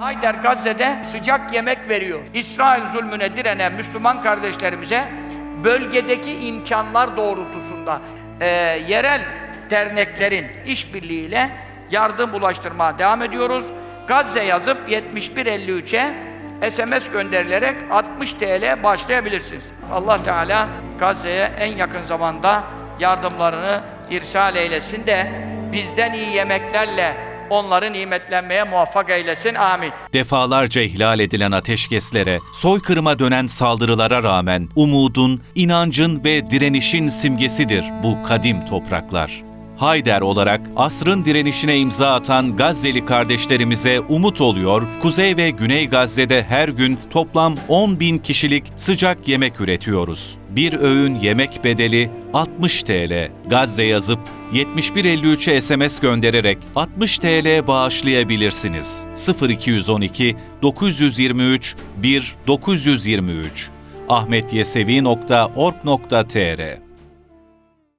Hayder Gazze'de sıcak yemek veriyor. İsrail zulmüne direnen Müslüman kardeşlerimize bölgedeki imkanlar doğrultusunda e, yerel derneklerin işbirliğiyle yardım ulaştırmaya devam ediyoruz. Gazze yazıp 7153'e SMS gönderilerek 60 TL başlayabilirsiniz. Allah Teala Gazze'ye en yakın zamanda yardımlarını irsal eylesin de bizden iyi yemeklerle onları nimetlenmeye muvaffak eylesin. Amin. Defalarca ihlal edilen ateşkeslere, soykırıma dönen saldırılara rağmen umudun, inancın ve direnişin simgesidir bu kadim topraklar. Hayder olarak asrın direnişine imza atan Gazze'li kardeşlerimize umut oluyor, Kuzey ve Güney Gazze'de her gün toplam 10 bin kişilik sıcak yemek üretiyoruz. Bir öğün yemek bedeli 60 TL. Gazze yazıp 7153'e SMS göndererek 60 TL bağışlayabilirsiniz. 0212 923 1 923 ahmetyesevi.org.tr